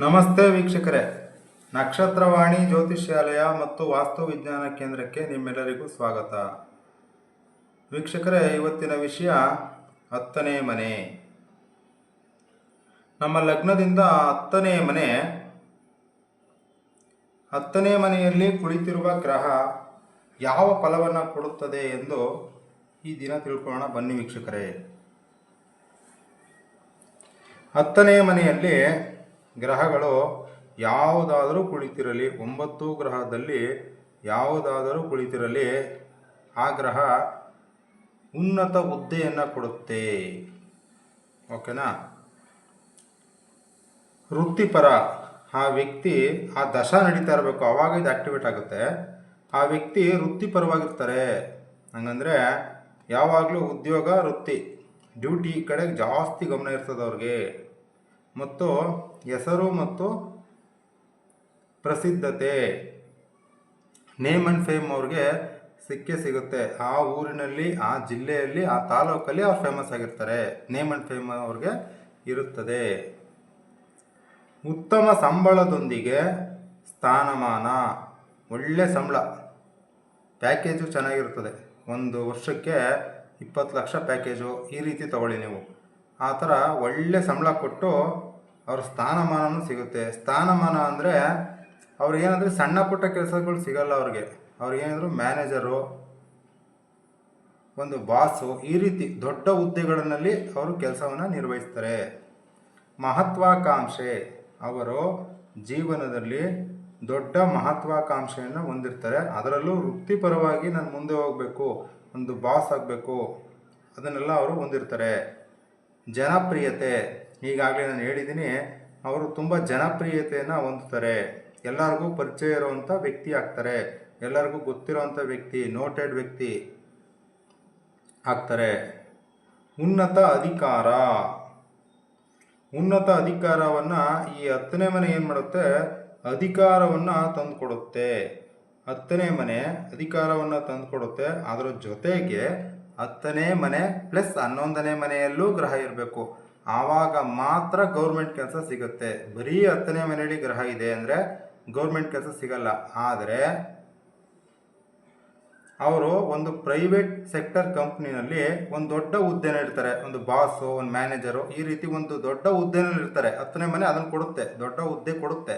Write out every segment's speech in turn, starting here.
ನಮಸ್ತೆ ವೀಕ್ಷಕರೇ. ನಕ್ಷತ್ರವಾಣಿ ಜ್ಯೋತಿಷ್ಯಾಲಯ ಮತ್ತು ವಾಸ್ತು ವಿಜ್ಞಾನ ಕೇಂದ್ರಕ್ಕೆ ನಿಮ್ಮೆಲ್ಲರಿಗೂ ಸ್ವಾಗತ. ವೀಕ್ಷಕರೇ, ಇವತ್ತಿನ ವಿಷಯ ಹತ್ತನೇ ಮನೆ. ನಮ್ಮ ಲಗ್ನದಿಂದ ಹತ್ತನೇ ಮನೆ. ಹತ್ತನೇ ಮನೆಯಲ್ಲಿ ಕುಳಿತಿರುವ ಗ್ರಹ ಯಾವ ಫಲವನ್ನು ಕೊಡುತ್ತದೆ ಎಂದು ಈ ದಿನ ತಿಳ್ಕೊಳ್ಳೋಣ. ಬನ್ನಿ ವೀಕ್ಷಕರೇ. ಹತ್ತನೇ ಮನೆಯಲ್ಲಿ ಗ್ರಹಗಳು ಯಾವುದಾದರೂ ಕುಳಿತಿರಲಿ, ಒಂಬತ್ತು ಗ್ರಹದಲ್ಲಿ ಯಾವುದಾದರೂ ಕುಳಿತಿರಲಿ, ಆ ಗ್ರಹ ಉನ್ನತ ಹುದ್ದೆಯನ್ನು ಕೊಡುತ್ತೆ. ಓಕೆನಾ? ವೃತ್ತಿಪರ, ಆ ವ್ಯಕ್ತಿ ಆ ದಶ ನಡೀತಾ ಇರಬೇಕು ಆವಾಗ ಇದು ಆಕ್ಟಿವೇಟ್ ಆಗುತ್ತೆ. ಆ ವ್ಯಕ್ತಿ ವೃತ್ತಿಪರವಾಗಿರ್ತಾರೆ. ಹಂಗಂದ್ರೆ ಯಾವಾಗಲೂ ಉದ್ಯೋಗ, ವೃತ್ತಿ, ಡ್ಯೂಟಿ ಕಡೆ ಜಾಸ್ತಿ ಗಮನ ಇರ್ತದೆ ಅವ್ರಿಗೆ. ಮತ್ತು ಹೆಸರು ಮತ್ತು ಪ್ರಸಿದ್ಧತೆ. ನೇಮ್ ಆ್ಯಂಡ್ ಫೇಮ್ ಅವ್ರಿಗೆ ಸಿಕ್ಕೇ ಸಿಗುತ್ತೆ. ಆ ಊರಿನಲ್ಲಿ, ಆ ಜಿಲ್ಲೆಯಲ್ಲಿ, ಆ ತಾಲೂಕಲ್ಲಿ ಅವ್ರು ಫೇಮಸ್ ಆಗಿರ್ತಾರೆ. ನೇಮ್ ಆ್ಯಂಡ್ ಫೇಮ್ ಅವ್ರಿಗೆ ಇರುತ್ತದೆ. ಉತ್ತಮ ಸಂಬಳದೊಂದಿಗೆ ಸ್ಥಾನಮಾನ. ಒಳ್ಳೆ ಸಂಬಳ. ಪ್ಯಾಕೇಜು ಚೆನ್ನಾಗಿರ್ತದೆ ಒಂದು ವರ್ಷಕ್ಕೆ ಇಪ್ಪತ್ತು ಲಕ್ಷ ಪ್ಯಾಕೇಜು ಈ ರೀತಿ ತಗೊಳ್ಳಿ ನೀವು. ಆ ಥರ ಒಳ್ಳೆ ಸಂಬಳ ಕೊಟ್ಟು ಅವ್ರ ಸ್ಥಾನಮಾನವೂ ಸಿಗುತ್ತೆ. ಸ್ಥಾನಮಾನ ಅಂದರೆ ಅವ್ರಿಗೇನಂದರೆ ಸಣ್ಣ ಪುಟ್ಟ ಕೆಲಸಗಳು ಸಿಗಲ್ಲ ಅವ್ರಿಗೆ. ಅವ್ರಿಗೇನಾದರೂ ಮ್ಯಾನೇಜರು ಒಂದು ಬಾಸು ಈ ರೀತಿ ದೊಡ್ಡ ಹುದ್ದೆಗಳಲ್ಲಿ ಅವರು ಕೆಲಸವನ್ನು ನಿರ್ವಹಿಸ್ತಾರೆ. ಮಹತ್ವಾಕಾಂಕ್ಷೆ, ಅವರು ಜೀವನದಲ್ಲಿ ದೊಡ್ಡ ಮಹತ್ವಾಕಾಂಕ್ಷೆಯನ್ನು ಹೊಂದಿರ್ತಾರೆ. ಅದರಲ್ಲೂ ವೃತ್ತಿಪರವಾಗಿ ನಾನು ಮುಂದೆ ಹೋಗಬೇಕು, ಒಂದು ಬಾಸ್ ಆಗಬೇಕು, ಅದನ್ನೆಲ್ಲ ಅವರು ಹೊಂದಿರ್ತಾರೆ. ಜನಪ್ರಿಯತೆ ಈಗಾಗಲೇ ನಾನು ಹೇಳಿದ್ದೀನಿ, ಅವರು ತುಂಬ ಜನಪ್ರಿಯತೆಯನ್ನು ಹೊಂದುತ್ತಾರೆ. ಎಲ್ಲರಿಗೂ ಪರಿಚಯ ಇರುವಂಥ ವ್ಯಕ್ತಿ ಆಗ್ತಾರೆ. ಎಲ್ಲರಿಗೂ ಗೊತ್ತಿರೋವಂಥ ವ್ಯಕ್ತಿ ನೋಟೆಡ್ ವ್ಯಕ್ತಿ ಆಗ್ತಾರೆ. ಉನ್ನತ ಅಧಿಕಾರ. ಉನ್ನತ ಅಧಿಕಾರವನ್ನು ಈ ಹತ್ತನೇ ಮನೆ ಏನು ಮಾಡುತ್ತೆ? ಅಧಿಕಾರವನ್ನು ತಂದುಕೊಡುತ್ತೆ. ಹತ್ತನೇ ಮನೆ ಅಧಿಕಾರವನ್ನು ತಂದುಕೊಡುತ್ತೆ. ಅದರ ಜೊತೆಗೆ ಹತ್ತನೇ ಮನೆ ಪ್ಲಸ್ ಹನ್ನೊಂದನೇ ಮನೆಯಲ್ಲೂ ಗ್ರಹ ಇರಬೇಕು. ಆವಾಗ ಮಾತ್ರ ಗೌರ್ಮೆಂಟ್ ಕೆಲಸ ಸಿಗುತ್ತೆ. ಬರೀ ಹತ್ತನೇ ಮನೆಯಲ್ಲಿ ಗ್ರಹ ಇದೆ ಅಂದರೆ ಗೌರ್ಮೆಂಟ್ ಕೆಲಸ ಸಿಗಲ್ಲ. ಆದರೆ ಅವರು ಒಂದು ಪ್ರೈವೇಟ್ ಸೆಕ್ಟರ್ ಕಂಪ್ನಿನಲ್ಲಿ ಒಂದು ದೊಡ್ಡ ಹುದ್ದೆನ ಇರ್ತಾರೆ ಒಂದು ಬಾಸು, ಒಂದು ಮ್ಯಾನೇಜರು ಈ ರೀತಿ ಒಂದು ದೊಡ್ಡ ಹುದ್ದೆನಲ್ಲಿ ಇರ್ತಾರೆ. ಹತ್ತನೇ ಮನೆ ಅದನ್ನು ಕೊಡುತ್ತೆ, ದೊಡ್ಡ ಹುದ್ದೆ ಕೊಡುತ್ತೆ.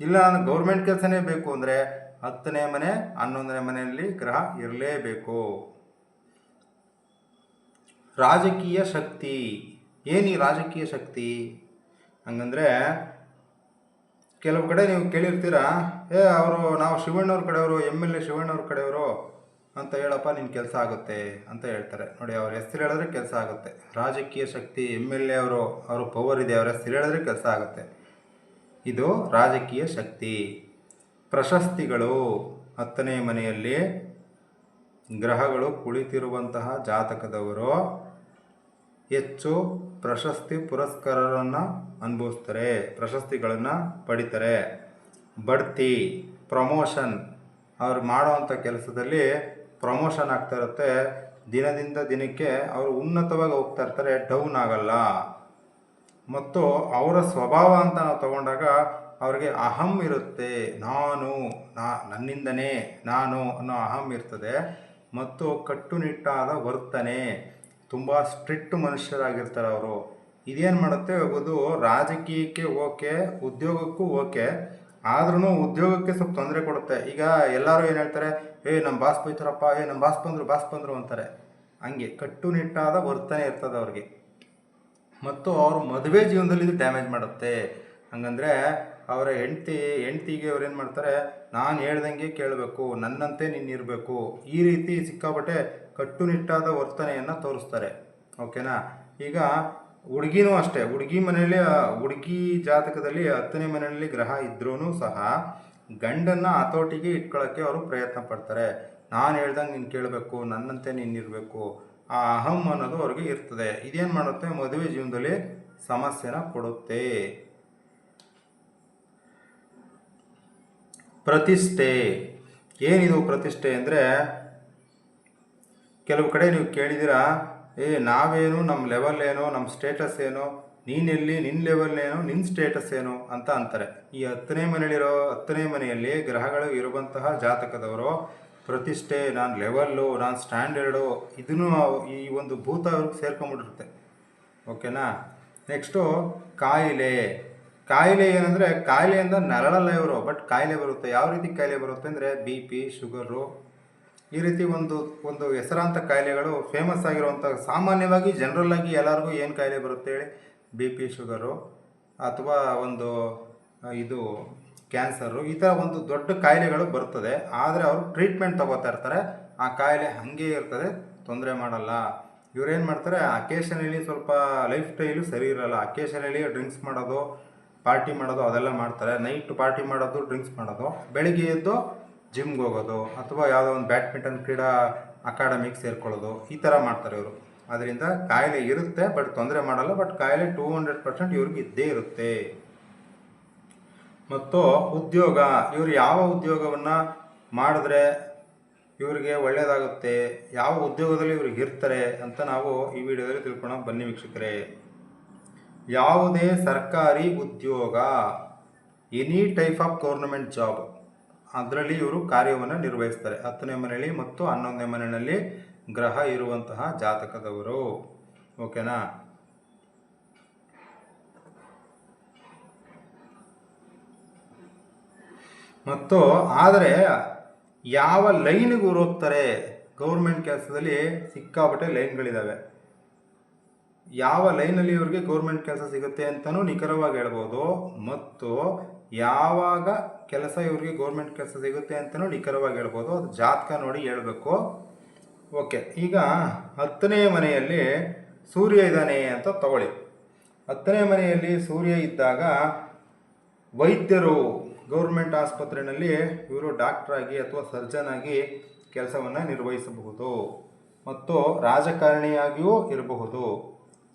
ಇಲ್ಲ, ನಾನು ಗೌರ್ಮೆಂಟ್ ಕೆಲಸನೇ ಬೇಕು ಅಂದರೆ ಹತ್ತನೇ ಮನೆ, ಹನ್ನೊಂದನೇ ಮನೆಯಲ್ಲಿ ಗ್ರಹ ಇರಲೇಬೇಕು. ರಾಜಕೀಯ ಶಕ್ತಿ. ಏನು ಈ ರಾಜಕೀಯ ಶಕ್ತಿ? ಹಂಗಂದರೆ ಕೆಲವು ಕಡೆ ನೀವು ಕೇಳಿರ್ತೀರಾ, ಏ, ಅವರು ನಾವು ಶಿವಣ್ಣವ್ರ ಕಡೆಯವರು, ಎಂ ಎಲ್ ಎ ಶಿವಣ್ಣವ್ರ ಕಡೆಯವರು ಅಂತ ಹೇಳಪ್ಪ ನಿನ್ನ ಕೆಲಸ ಆಗುತ್ತೆ ಅಂತ ಹೇಳ್ತಾರೆ. ನೋಡಿ, ಅವ್ರ ಹೆಸರು ಹೇಳಿದ್ರೆ ಕೆಲಸ ಆಗುತ್ತೆ. ರಾಜಕೀಯ ಶಕ್ತಿ, ಎಂ ಎಲ್ ಎ ಅವರು ಅವರು ಪವರ್ ಇದೆ, ಅವ್ರ ಹೆಸರು ಹೇಳಿದ್ರೆ ಕೆಲಸ ಆಗುತ್ತೆ. ಇದು ರಾಜಕೀಯ ಶಕ್ತಿ. ಪ್ರಶಸ್ತಿಗಳು ಹತ್ತನೇ ಮನೆಯಲ್ಲಿ ಗ್ರಹಗಳು ಕುಳಿತಿರುವಂತಹ ಜಾತಕದವರು ಹೆಚ್ಚು ಪ್ರಶಸ್ತಿ ಪುರಸ್ಕಾರವನ್ನು ಅನುಭವಿಸ್ತಾರೆ, ಪ್ರಶಸ್ತಿಗಳನ್ನು ಪಡಿತಾರೆ. ಬಡ್ತಿ, ಪ್ರಮೋಷನ್, ಅವ್ರು ಮಾಡೋವಂಥ ಕೆಲಸದಲ್ಲಿ ಪ್ರಮೋಷನ್ ಆಗ್ತಾ ಇರುತ್ತೆ. ದಿನದಿಂದ ದಿನಕ್ಕೆ ಅವರು ಉನ್ನತವಾಗಿ ಹೋಗ್ತಾ ಇರ್ತಾರೆ, ಡೌನ್ ಆಗಲ್ಲ. ಮತ್ತು ಅವರ ಸ್ವಭಾವ ಅಂತ ನಾವು ತಗೊಂಡಾಗ ಅವರಿಗೆ ಅಹಂ ಇರುತ್ತೆ. ನಾನು, ನಾ, ನನ್ನಿಂದನೇ ನಾನು ಅನ್ನೋ ಅಹಂ ಇರ್ತದೆ. ಮತ್ತು ಕಟ್ಟುನಿಟ್ಟಾದ ವರ್ತನೆ. ತುಂಬ ಸ್ಟ್ರಿಕ್ಟ್ ಮನುಷ್ಯರಾಗಿರ್ತಾರೆ ಅವರು. ಇದೇನು ಮಾಡುತ್ತೆ? ಅದು ರಾಜಕೀಯಕ್ಕೆ ಓಕೆ, ಉದ್ಯೋಗಕ್ಕೂ ಓಕೆ ಆದ್ರೂ ಉದ್ಯೋಗಕ್ಕೆ ಸ್ವಲ್ಪ ತೊಂದರೆ ಕೊಡುತ್ತೆ. ಈಗ ಎಲ್ಲರೂ ಏನು ಹೇಳ್ತಾರೆ? ಏ ನಮ್ಮ ಬಾಸ್ ಬೈತಾರಪ್ಪ, ಏ ನಮ್ಮ ಬಾಸ್ ಬಂದರು ಬಾಸ್ ಬಂದರು ಅಂತಾರೆ. ಹಂಗೆ ಕಟ್ಟುನಿಟ್ಟಾದ ವರ್ತನೆ ಇರ್ತದೆ ಅವ್ರಿಗೆ. ಮತ್ತು ಅವ್ರ ಮದುವೆ ಜೀವನದಲ್ಲಿ ಇದು ಡ್ಯಾಮೇಜ್ ಮಾಡುತ್ತೆ. ಹಂಗಂದ್ರೆ ಅವರ ಹೆಂಡತಿ, ಹೆಂಡ್ತಿಗೆ ಅವ್ರು ಏನು ಮಾಡ್ತಾರೆ, ನಾನು ಹೇಳ್ದಂಗೆ ಕೇಳಬೇಕು, ನನ್ನಂತೆ ನೀನು ಇರಬೇಕು. ಈ ರೀತಿ ಸಿಕ್ಕಾಪಟ್ಟೆ ಕಟ್ಟುನಿಟ್ಟಾದ ವರ್ತನೆಯನ್ನು ತೋರಿಸ್ತಾರೆ. ಓಕೆನಾ? ಈಗ ಹುಡುಗಿನೂ ಅಷ್ಟೇ, ಹುಡುಗಿ ಮನೆಯಲ್ಲಿ, ಹುಡುಗಿ ಜಾತಕದಲ್ಲಿ ಹತ್ತನೇ ಮನೆಯಲ್ಲಿ ಗ್ರಹ ಇದ್ರೂ ಸಹ ಗಂಡನ್ನು ಹತೋಟಿಗೆ ಇಟ್ಕೊಳ್ಳೋಕ್ಕೆ ಅವರು ಪ್ರಯತ್ನ ಪಡ್ತಾರೆ. ನಾನು ಹೇಳ್ದಂಗೆ ನೀನು ಕೇಳಬೇಕು, ನನ್ನಂತೆ ನೀನು ಇರಬೇಕು. ಆ ಅಹಂ ಅನ್ನೋದು ಅವ್ರಿಗೆ ಇರ್ತದೆ. ಇದೇನು ಮಾಡುತ್ತೆ? ಮದುವೆ ಜೀವನದಲ್ಲಿ ಸಮಸ್ಯೆನ ಕೊಡುತ್ತೆ. ಪ್ರತಿಷ್ಠೆ. ಏನಿದು ಪ್ರತಿಷ್ಠೆ ಅಂದರೆ, ಕೆಲವು ಕಡೆ ನೀವು ಕೇಳಿದಿರಾ ಏ, ನಾವೇನು ನಮ್ಮ ಲೆವೆಲ್ ಏನು ನಮ್ಮ ಸ್ಟೇಟಸ್ ಏನು, ನೀನೆಲ್ಲಿ ನಿನ್ನ ಲೆವೆಲ್ ಏನು ನಿನ್ನ ಸ್ಟೇಟಸ್ ಏನು ಅಂತ ಅಂತಾರೆ. ಈ ಹತ್ತನೇ ಮನೆಯಲ್ಲಿರೋ, ಹತ್ತನೇ ಮನೆಯಲ್ಲಿ ಗ್ರಹಗಳು ಇರುವಂತಹ ಜಾತಕದವರು, ಪ್ರತಿಷ್ಠೆ, ನಾನು ಲೆವೆಲ್ಲು ನಾನು ಸ್ಟ್ಯಾಂಡರ್ಡು ಇದನ್ನು ಈ ಒಂದು ಭೂತ ಅವ್ರಿಗೆ ಸೇರ್ಕೊಂಡ್ಬಿಟ್ಟಿರುತ್ತೆ ಓಕೆನಾ ನೆಕ್ಸ್ಟು ಕಾಯಿಲೆ. ಕಾಯಿಲೆ ಏನಂದರೆ ಕಾಯಿಲೆಯಿಂದ ನರಳಲ್ಲ ಇವರು ಬಟ್ ಕಾಯಿಲೆ ಬರುತ್ತೆ. ಯಾವ ರೀತಿ ಕಾಯಿಲೆ ಬರುತ್ತೆ ಅಂದರೆ ಬಿ ಪಿ ಶುಗರು ಈ ರೀತಿ ಒಂದು ಒಂದು ಹೆಸರಾಂತ ಕಾಯಿಲೆಗಳು ಫೇಮಸ್ ಆಗಿರುವಂಥ ಸಾಮಾನ್ಯವಾಗಿ ಜನರಲ್ ಆಗಿ ಎಲ್ಲರಿಗೂ ಏನು ಕಾಯಿಲೆ ಬರುತ್ತೆ ಹೇಳಿ? ಬಿ ಪಿ ಶುಗರು ಅಥವಾ ಒಂದು, ಇದು ಕ್ಯಾನ್ಸರು ಈ ಥರ ಒಂದು ದೊಡ್ಡ ಕಾಯಿಲೆಗಳು ಬರ್ತದೆ. ಆದರೆ ಅವರು ಟ್ರೀಟ್ಮೆಂಟ್ ತಗೋತಾ ಇರ್ತಾರೆ. ಆ ಕಾಯಿಲೆ ಹಾಗೆ ಇರ್ತದೆ. ತೊಂದರೆ ಮಾಡಲ್ಲ. ಇವ್ರೇನು ಮಾಡ್ತಾರೆ? ಅಕೇಶನಲ್ಲಿ ಸ್ವಲ್ಪ ಲೈಫ್ ಸ್ಟೈಲು ಸರಿ ಇರಲ್ಲ. ಅಕೇಶನಲ್ಲಿ ಡ್ರಿಂಕ್ಸ್ ಮಾಡೋದು ಪಾರ್ಟಿ ಮಾಡೋದು, ಅದೆಲ್ಲ ಮಾಡ್ತಾರೆ. ನೈಟ್ ಪಾರ್ಟಿ ಮಾಡೋದು, ಡ್ರಿಂಕ್ಸ್ ಮಾಡೋದು. ಬೆಳಿಗ್ಗೆ ಎದ್ದು ಜಿಮ್ಗೆ ಹೋಗೋದು, ಅಥವಾ ಯಾವುದೋ ಒಂದು ಬ್ಯಾಡ್ಮಿಂಟನ್ ಕ್ರೀಡಾ ಅಕಾಡೆಮಿಗೆ ಸೇರ್ಕೊಳ್ಳೋದು, ಈ ಥರ ಮಾಡ್ತಾರೆ ಇವರು. ಅದರಿಂದ ಕಾಯಿಲೆ ಇರುತ್ತೆ, ಬಟ್ ತೊಂದರೆ ಮಾಡಲ್ಲ. ಬಟ್ ಕಾಯಿಲೆ ಟೂ ಹಂಡ್ರೆಡ್ ಪರ್ಸೆಂಟ್ ಇವ್ರಿಗೆ ಇದ್ದೇ ಇರುತ್ತೆ. ಮತ್ತು ಉದ್ಯೋಗ, ಇವರು ಯಾವ ಉದ್ಯೋಗವನ್ನು ಮಾಡಿದ್ರೆ ಇವರಿಗೆ ಒಳ್ಳೆಯದಾಗುತ್ತೆ ಯಾವ ಉದ್ಯೋಗದಲ್ಲಿ ಇವ್ರಿಗೆ ಇರ್ತಾರೆ ಅಂತ ನಾವು ಈ ವಿಡಿಯೋದಲ್ಲಿ ತಿಳ್ಕೊಳ್ಳೋಣ ಬನ್ನಿ ವೀಕ್ಷಕರೇ. ಯಾವುದೇ ಸರ್ಕಾರಿ ಉದ್ಯೋಗ any type of government job ಅದರಲ್ಲಿ ಇವರು ಕಾರ್ಯವನ್ನು ನಿರ್ವಹಿಸ್ತಾರೆ. ಹತ್ತನೇ ಮನೆಯಲ್ಲಿ ಮತ್ತು ಹನ್ನೊಂದನೇ ಮನೆಯಲ್ಲಿ ಗ್ರಹ ಇರುವಂತಹ ಜಾತಕದವರು. ಓಕೆನಾ ಮತ್ತು ಆದರೆ ಯಾವ ಲೈನ್ಗೆ ಹೋಗ್ತಾರೆ? ಗೌರ್ಮೆಂಟ್ ಕೆಲಸದಲ್ಲಿ ಸಿಕ್ಕಾಪಟ್ಟೆ ಲೈನ್ಗಳಿದ್ದಾವೆ ಯಾವ ಲೈನಲ್ಲಿ ಇವ್ರಿಗೆ ಗೌರ್ಮೆಂಟ್ ಕೆಲಸ ಸಿಗುತ್ತೆ ಅಂತಲೂ ನಿಖರವಾಗಿ ಹೇಳ್ಬೋದು. ಮತ್ತು ಯಾವಾಗ ಕೆಲಸ ಇವ್ರಿಗೆ ಗೌರ್ಮೆಂಟ್ ಕೆಲಸ ಸಿಗುತ್ತೆ ಅಂತಲೂ ನಿಖರವಾಗಿ ಹೇಳ್ಬೋದು. ಅದು ಜಾತಕ ನೋಡಿ ಹೇಳಬೇಕು. ಓಕೆ, ಈಗ ಹತ್ತನೇ ಮನೆಯಲ್ಲಿ ಸೂರ್ಯ ಇದ್ದಾನೆ ಅಂತ ತಗೊಳ್ಳಿ. ಹತ್ತನೇ ಮನೆಯಲ್ಲಿ ಸೂರ್ಯ ಇದ್ದಾಗ ವೈದ್ಯರು ಗೌರ್ಮೆಂಟ್ ಆಸ್ಪತ್ರೆಯಲ್ಲಿ ಇವರು ಡಾಕ್ಟ್ರಾಗಿ ಅಥವಾ ಸರ್ಜನ್ ಆಗಿ ಕೆಲಸವನ್ನು ನಿರ್ವಹಿಸಬಹುದು. ಮತ್ತು ರಾಜಕಾರಣಿಯಾಗಿಯೂ ಇರಬಹುದು.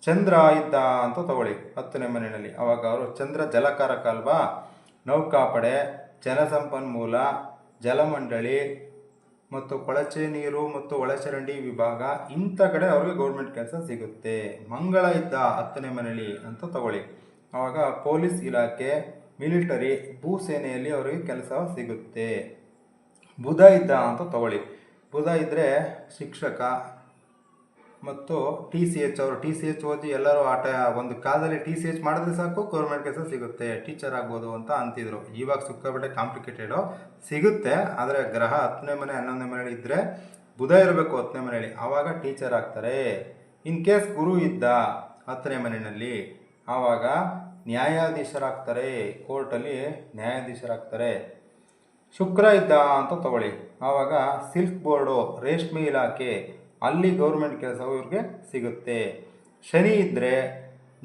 ಚಂದ್ರ ಇದ್ದ ಅಂತ ತಗೊಳ್ಳಿ ಹತ್ತನೇ ಮನೆಯಲ್ಲಿ. ಅವಾಗ ಅವರು, ಚಂದ್ರ ಜಲಕಾರಕ ನೌಕಾಪಡೆ, ಜಲಸಂಪನ್ಮೂಲ, ಜಲಮಂಡಳಿ ಮತ್ತು ಕೊಳಚೆ ನೀರು ಮತ್ತು ಒಳಚರಂಡಿ ವಿಭಾಗ, ಇಂಥ ಕಡೆ ಅವ್ರಿಗೆ ಗೌರ್ಮೆಂಟ್ ಕೆಲಸ ಸಿಗುತ್ತೆ. ಮಂಗಳ ಇದ್ದ ಹತ್ತನೇ ಮನೆಯಲ್ಲಿ ಅಂತ ತಗೊಳ್ಳಿ. ಆವಾಗ ಪೊಲೀಸ್ ಇಲಾಖೆ, ಮಿಲಿಟರಿ ಭೂಸೇನೆಯಲ್ಲಿ ಅವರಿಗೆ ಕೆಲಸ ಸಿಗುತ್ತೆ. ಬುಧ ಇದ್ದ ಅಂತ ತಗೊಳ್ಳಿ. ಬುಧ ಇದ್ದರೆ ಶಿಕ್ಷಕ ಮತ್ತು ಟಿ ಸಿ ಎಚ್ ಅವರು ಟಿ ಸಿ ಎಚ್ ಓದಿ ಎಲ್ಲರೂ ಆಟ, ಒಂದು ಕಾಲದಲ್ಲಿ ಟಿ ಸಿ ಎಚ್ ಮಾಡಿದ್ರೆ ಸಾಕು ಗೌರ್ಮೆಂಟ್ ಕೆಲಸ ಸಿಗುತ್ತೆ ಟೀಚರ್ ಆಗ್ಬೋದು ಅಂತ ಅಂತಿದ್ರು. ಇವಾಗ ಸಿಕ್ಕಾಬಿಟ್ಟೆ ಕಾಂಪ್ಲಿಕೇಟೆಡು ಸಿಗುತ್ತೆ, ಆದರೆ ಗ್ರಹ ಹತ್ತನೇ ಮನೆ, ಹನ್ನೊಂದನೇ ಮನೆಯಲ್ಲಿ ಇದ್ದರೆ ಬುಧ ಇರಬೇಕು ಹತ್ತನೇ ಮನೆಯಲ್ಲಿ. ಆವಾಗ ಟೀಚರ್ ಆಗ್ತಾರೆ. ಇನ್ ಕೇಸ್ ಗುರು ಇದ್ದ ಹತ್ತನೇ ಮನೆಯಲ್ಲಿ, ಆವಾಗ ನ್ಯಾಯಾಧೀಶರಾಗ್ತಾರೆ ಕೋರ್ಟಲ್ಲಿ ನ್ಯಾಯಾಧೀಶರಾಗ್ತಾರೆ. ಶುಕ್ರ ಇದ್ದ ಅಂತ ತಗೊಳ್ಳಿ. ಆವಾಗ ಸಿಲ್ಕ್ ಬೋರ್ಡು ರೇಷ್ಮೆ ಇಲಾಖೆ ಅಲ್ಲಿ ಗೌರ್ಮೆಂಟ್ ಕೆಲಸವು ಇವ್ರಿಗೆ ಸಿಗುತ್ತೆ. ಶನಿ ಇದ್ದರೆ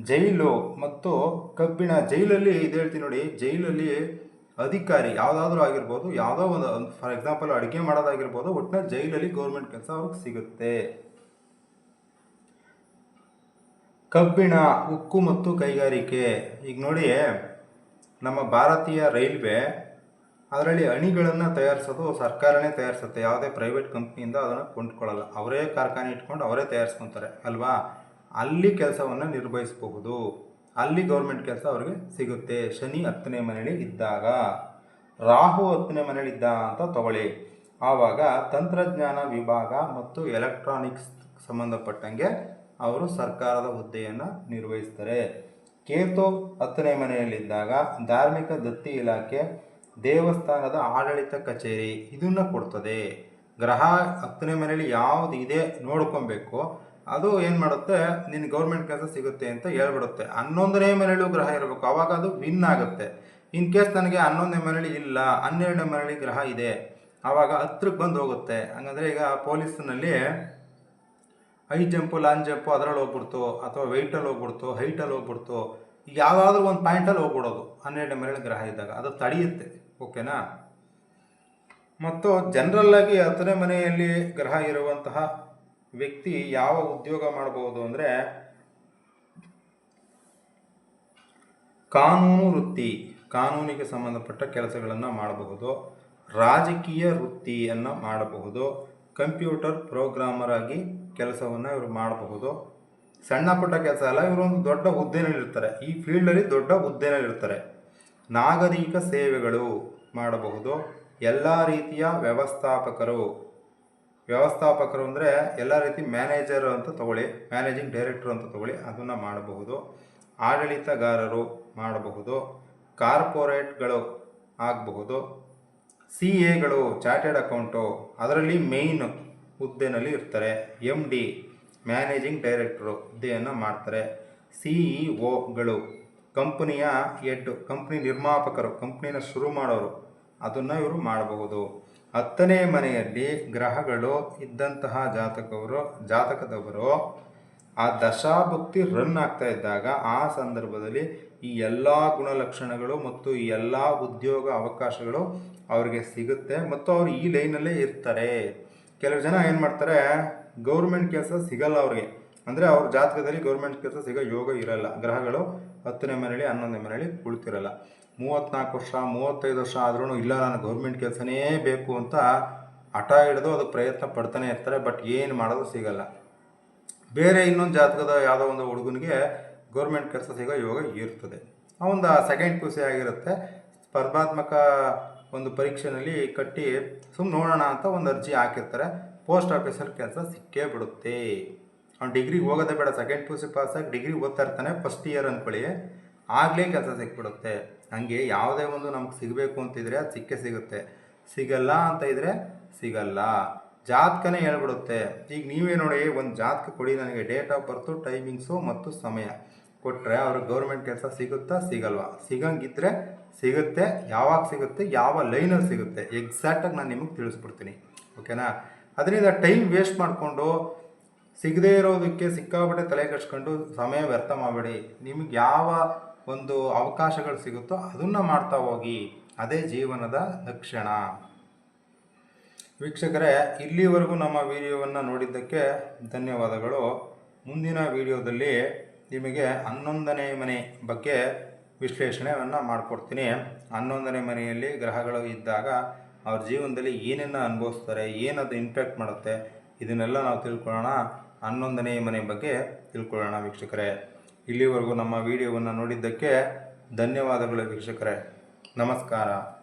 ಜೈಲು ಮತ್ತು ಕಬ್ಬಿಣ ಜೈಲಲ್ಲಿ ಇದು ಹೇಳ್ತೀನಿ ನೋಡಿ, ಜೈಲಲ್ಲಿ ಅಧಿಕಾರಿ ಯಾವುದಾದ್ರೂ ಆಗಿರ್ಬೋದು, ಯಾವುದೋ ಒಂದು ಫಾರ್ ಎಕ್ಸಾಂಪಲ್ ಅಡುಗೆ ಮಾಡೋದಾಗಿರ್ಬೋದು ಒಟ್ಟಿನಲ್ಲಿ ಜೈಲಲ್ಲಿ ಗೌರ್ಮೆಂಟ್ ಕೆಲಸ ಅವ್ರಿಗೆ ಸಿಗುತ್ತೆ. ಕಬ್ಬಿಣ, ಉಕ್ಕು ಮತ್ತು ಕೈಗಾರಿಕೆ. ಈಗ ನೋಡಿ ನಮ್ಮ ಭಾರತೀಯ ರೈಲ್ವೆ ಅದರಲ್ಲಿ ಅಣಿಗಳನ್ನು ತಯಾರಿಸೋದು ಸರ್ಕಾರನೇ ತಯಾರಿಸುತ್ತೆ. ಯಾವುದೇ ಪ್ರೈವೇಟ್ ಕಂಪ್ನಿಯಿಂದ ಅದನ್ನು ಕೊಂಡ್ಕೊಳ್ಳಲ್ಲ. ಅವರೇ ಕಾರ್ಖಾನೆ ಇಟ್ಕೊಂಡು ಅವರೇ ತಯಾರಿಸ್ಕೊತಾರೆ, ಅಲ್ವಾ? ಅಲ್ಲಿ ಕೆಲಸವನ್ನು ನಿರ್ವಹಿಸಬಹುದು. ಅಲ್ಲಿ ಗೌರ್ಮೆಂಟ್ ಕೆಲಸ ಅವರಿಗೆ ಸಿಗುತ್ತೆ. ಶನಿ ಹತ್ತನೇ ಮನೇಲಿ ಇದ್ದಾಗ. ರಾಹು ಹತ್ತನೇ ಮನೇಲಿ ಇದ್ದ ಅಂತ ತಗೊಳ್ಳಿ. ಆವಾಗ ತಂತ್ರಜ್ಞಾನ ವಿಭಾಗ ಮತ್ತು ಎಲೆಕ್ಟ್ರಾನಿಕ್ಸ್ ಸಂಬಂಧಪಟ್ಟಂಗೆ ಅವರು ಸರ್ಕಾರದ ಹುದ್ದೆಯನ್ನು ನಿರ್ವಹಿಸ್ತಾರೆ. ಕೇತು ಹತ್ತನೇ ಮನೆಯಲ್ಲಿದ್ದಾಗ ಧಾರ್ಮಿಕ ದತ್ತಿ ಇಲಾಖೆ ದೇವಸ್ಥಾನದ ಆಡಳಿತ ಕಚೇರಿ ಇದನ್ನು ಕೊಡ್ತದೆ. ಗ್ರಹ ಹತ್ತನೇ ಮನೆಯಲ್ಲಿ ಯಾವುದು ಇದೆ ನೋಡ್ಕೊಬೇಕು. ಅದು ಏನು ಮಾಡುತ್ತೆ? ನಿನ್ನ ಗೌರ್ಮೆಂಟ್ ಕೆಲಸ ಸಿಗುತ್ತೆ ಅಂತ ಹೇಳ್ಬಿಡುತ್ತೆ. ಹನ್ನೊಂದನೇ ಮನೆಯಲ್ಲೂ ಗ್ರಹ ಇರಬೇಕು. ಆವಾಗ ಅದು ವಿನ್ ಆಗುತ್ತೆ. ಇನ್ ಕೇಸ್ ನನಗೆ ಹನ್ನೊಂದನೇ ಮನೆಯಲ್ಲಿ ಇಲ್ಲ, ಹನ್ನೆರಡನೇ ಮನೆಯಲ್ಲಿ ಗ್ರಹ ಇದೆ. ಆವಾಗ ಹತ್ರಕ್ಕೆ ಬಂದು ಹೋಗುತ್ತೆ. ಹಂಗಂದ್ರೆ ಈಗ ಪೊಲೀಸ್ನಲ್ಲಿ ಹೈ ಜಂಪು, ಲಾಂಗ್ ಜಂಪು ಅದರಲ್ಲಿ ಹೋಗ್ಬಿಡ್ತು, ಅಥವಾ ವೆಯ್ಟಲ್ಲಿ ಹೋಗ್ಬಿಡ್ತು ಹೈಟಲ್ಲಿ ಹೋಗ್ಬಿಡ್ತು. ಯಾವುದಾದ್ರೂ ಒಂದು ಪಾಯಿಂಟಲ್ಲಿ ಹೋಗ್ಬಿಡೋದು ಹನ್ನೆರಡನೇ ಮನೆಯಲ್ಲಿ ಗ್ರಹ ಇದ್ದಾಗ. ಅದು ತಡೆಯುತ್ತೆ. ಓಕೆನಾ? ಮತ್ತು ಜನರಲ್ಲಾಗಿ ಹತ್ತನೇ ಮನೆಯಲ್ಲಿ ಗ್ರಹ ಇರುವಂತಹ ವ್ಯಕ್ತಿ ಯಾವ ಉದ್ಯೋಗ ಮಾಡಬಹುದು ಅಂದರೆ ಕಾನೂನು ವೃತ್ತಿ, ಕಾನೂನಿಗೆ ಸಂಬಂಧಪಟ್ಟ ಕೆಲಸಗಳನ್ನು ಮಾಡಬಹುದು, ರಾಜಕೀಯ ವೃತ್ತಿಯನ್ನು ಮಾಡಬಹುದು ಕಂಪ್ಯೂಟರ್ ಪ್ರೋಗ್ರಾಮರ್ ಆಗಿ ಕೆಲಸವನ್ನು ಇವರು ಮಾಡಬಹುದು. ಸಣ್ಣ ಪುಟ್ಟ ಕೆಲಸ ಅಲ್ಲ, ಇವರು ಒಂದು ದೊಡ್ಡ ಹುದ್ದೆನಲ್ಲಿರ್ತಾರೆ. ಈ ಫೀಲ್ಡಲ್ಲಿ ದೊಡ್ಡ ಹುದ್ದೆನಲ್ಲಿ ಇರ್ತಾರೆ ನಾಗರಿಕ ಸೇವೆಗಳು ಮಾಡಬಹುದು. ಎಲ್ಲ ರೀತಿಯ ವ್ಯವಸ್ಥಾಪಕರು ವ್ಯವಸ್ಥಾಪಕರು ಅಂದರೆ ಎಲ್ಲ ರೀತಿ ಮ್ಯಾನೇಜರ್ ಅಂತ ತಗೊಳ್ಳಿ ಮ್ಯಾನೇಜಿಂಗ್ ಡೈರೆಕ್ಟರ್ ಅಂತ ತಗೊಳ್ಳಿ ಅದನ್ನು ಮಾಡಬಹುದು. ಆಡಳಿತಗಾರರು ಮಾಡಬಹುದು. ಕಾರ್ಪೊರೇಟ್ಗಳು ಆಗಬಹುದು. ಸಿ ಎಗಳು ಚಾರ್ಟೆಡ್ ಅಕೌಂಟು ಅದರಲ್ಲಿ ಮೇಯ್ನ್ ಹುದ್ದೆನಲ್ಲಿ ಇರ್ತಾರೆ. ಎಂ ಡಿ ಮ್ಯಾನೇಜಿಂಗ್ ಡೈರೆಕ್ಟ್ರು ಹುದ್ದೆಯನ್ನು ಮಾಡ್ತಾರೆ. ಸಿ ಇ ಒಗಳು ಕಂಪನಿಯ ಎಡ್ಡು, ಕಂಪ್ನಿ ನಿರ್ಮಾಪಕರು, ಕಂಪ್ನಿನ ಶುರು ಮಾಡೋರು, ಅದನ್ನು ಇವರು ಮಾಡಬಹುದು. ಹತ್ತನೇ ಮನೆಯಲ್ಲಿ ಗ್ರಹಗಳು ಇದ್ದಂತಹ ಜಾತಕವರು, ಜಾತಕದವರು ಆ ದಶಾಭಕ್ತಿ ರನ್ ಆಗ್ತಾ ಇದ್ದಾಗ ಆ ಸಂದರ್ಭದಲ್ಲಿ ಈ ಎಲ್ಲ ಗುಣಲಕ್ಷಣಗಳು ಮತ್ತು ಈ ಎಲ್ಲ ಉದ್ಯೋಗ ಅವಕಾಶಗಳು ಅವರಿಗೆ ಸಿಗುತ್ತೆ ಮತ್ತು ಅವರು ಈ ಲೈನಲ್ಲೇ ಇರ್ತಾರೆ. ಕೆಲವು ಜನ ಏನು ಮಾಡ್ತಾರೆ, ಗೌರ್ಮೆಂಟ್ ಕೆಲಸ ಸಿಗಲ್ಲ ಅವ್ರಿಗೆ. ಅಂದರೆ ಅವ್ರ ಜಾತಕದಲ್ಲಿ ಗೌರ್ಮೆಂಟ್ ಕೆಲಸ ಸಿಗೋ ಯೋಗ ಇರಲ್ಲ. ಗ್ರಹಗಳು ಹತ್ತನೇ ಮನೆಯಲ್ಲಿ, ಹನ್ನೊಂದನೇ ಮನೆಯಲ್ಲಿ ಕುಳಿತಿರಲ್ಲ. ಮೂವತ್ತ್ನಾಲ್ಕು ವರ್ಷ, ಮೂವತ್ತೈದು ವರ್ಷ ಆದ್ರೂ ಇಲ್ಲ, ನಾನು ಗೌರ್ಮೆಂಟ್ ಕೆಲಸನೇ ಬೇಕು ಅಂತ ಹಠ ಹಿಡಿದು ಅದಕ್ಕೆ ಪ್ರಯತ್ನ ಪಡ್ತಾನೆ ಇರ್ತಾರೆ, ಬಟ್ ಏನು ಮಾಡೋದು ಸಿಗಲ್ಲ. ಬೇರೆ ಇನ್ನೊಂದು ಜಾತಕದ ಯಾವುದೋ ಒಂದು ಹುಡುಗನಿಗೆ ಗೌರ್ಮೆಂಟ್ ಕೆಲಸ ಸಿಗೋ ಯೋಗ ಇರ್ತದೆ. ಒಂದು ಸೆಕೆಂಡ್ ಪಿ ಸಿ ಆಗಿರುತ್ತೆ. ಸ್ಪರ್ಧಾತ್ಮಕ ಒಂದು ಪರೀಕ್ಷೆನಲ್ಲಿ ಕಟ್ಟಿ ಸುಮ್ಮನೆ ನೋಡೋಣ ಅಂತ ಒಂದು ಅರ್ಜಿ ಹಾಕಿರ್ತಾರೆ. ಪೋಸ್ಟ್ ಆಫೀಸಲ್ಲಿ ಕೆಲಸ ಸಿಕ್ಕೇ ಬಿಡುತ್ತೆ. ಅವ್ನು ಡಿಗ್ರಿಗೆ ಹೋಗೋದೇ ಬೇಡ ಸೆಕೆಂಡ್ ಪಿ ಯು ಸಿ ಪಾಸಾಗಿ ಡಿಗ್ರಿ ಓದ್ತಾ ಇರ್ತಾನೆ ಫಸ್ಟ್ ಇಯರ್ ಅಂದ್ಕೊಳ್ಳಿ ಆಗಲೇ ಕೆಲಸ ಸಿಕ್ಬಿಡುತ್ತೆ. ಹಂಗೆ ಯಾವುದೇ ಒಂದು ನಮ್ಗೆ ಸಿಗಬೇಕು ಅಂತಿದ್ರೆ ಅದು ಸಿಕ್ಕೇ ಸಿಗುತ್ತೆ. ಸಿಗಲ್ಲ ಅಂತ ಇದ್ರೆ ಸಿಗಲ್ಲ. ಜಾತಕನೇ ಹೇಳ್ಬಿಡುತ್ತೆ. ಈಗ ನೀವೇ ನೋಡಿ, ಒಂದು ಜಾತಕ ಕೊಡಿ ನನಗೆ. ಡೇಟ್ ಆಫ್ ಬರ್ತು ಟೈಮಿಂಗ್ಸು ಮತ್ತು ಸಮಯ. ಕೊಟ್ಟರೆ ಅವ್ರಿಗೆ ಗೌರ್ಮೆಂಟ್ ಕೆಲಸ ಸಿಗುತ್ತಾ ಸಿಗಲ್ವಾ? ಸಿಗಂಗಿದ್ರೆ ಸಿಗುತ್ತೆ, ಯಾವಾಗ ಸಿಗುತ್ತೆ, ಯಾವ ಲೈನಲ್ಲಿ ಸಿಗುತ್ತೆ. ಎಕ್ಸಾಕ್ಟಾಗಿ ನಾನು ನಿಮಗೆ ತಿಳಿಸ್ಬಿಡ್ತೀನಿ. ಓಕೆನಾ ಅದರಿಂದ ಟೈಮ್ ವೇಸ್ಟ್ ಮಾಡಿಕೊಂಡು ಸಿಗದೇ ಇರೋದಕ್ಕೆ ಸಿಕ್ಕಾಪಟ್ಟೆ ತಲೆ ಕಟ್ಸ್ಕೊಂಡು ಸಮಯ ವ್ಯರ್ಥ ಮಾಡಬೇಡಿ. ನಿಮ್ಗೆ ಯಾವ ಒಂದು ಅವಕಾಶಗಳು ಸಿಗುತ್ತೋ ಅದನ್ನು ಮಾಡ್ತಾ ಹೋಗಿ. ಅದೇ ಜೀವನದ ಲಕ್ಷಣ. ವೀಕ್ಷಕರೇ, ಇಲ್ಲಿವರೆಗೂ ನಮ್ಮ ವಿಡಿಯೋವನ್ನು ನೋಡಿದ್ದಕ್ಕೆ ಧನ್ಯವಾದಗಳು. ಮುಂದಿನ ವಿಡಿಯೋದಲ್ಲಿ ನಿಮಗೆ ಹನ್ನೊಂದನೇ ಮನೆ ಬಗ್ಗೆ ವಿಶ್ಲೇಷಣೆಯನ್ನು ಮಾಡಿಕೊಡ್ತೀನಿ. ಹನ್ನೊಂದನೇ ಮನೆಯಲ್ಲಿ ಗ್ರಹಗಳು ಇದ್ದಾಗ ಅವ್ರ ಜೀವನದಲ್ಲಿ ಏನೇನು ಅನುಭವಿಸ್ತಾರೆ, ಏನದು ಇಂಪ್ಯಾಕ್ಟ್ ಮಾಡುತ್ತೆ, ಇದನ್ನೆಲ್ಲ ನಾವು ತಿಳ್ಕೊಳ್ಳೋಣ. ಹನ್ನೊಂದನೇ ಮನೆ ಬಗ್ಗೆ ತಿಳ್ಕೊಳ್ಳೋಣ ವೀಕ್ಷಕರೇ. ಇಲ್ಲಿವರೆಗೂ ನಮ್ಮ ವಿಡಿಯೋವನ್ನು ನೋಡಿದ್ದಕ್ಕೆ ಧನ್ಯವಾದಗಳು ವೀಕ್ಷಕರೇ. ನಮಸ್ಕಾರ.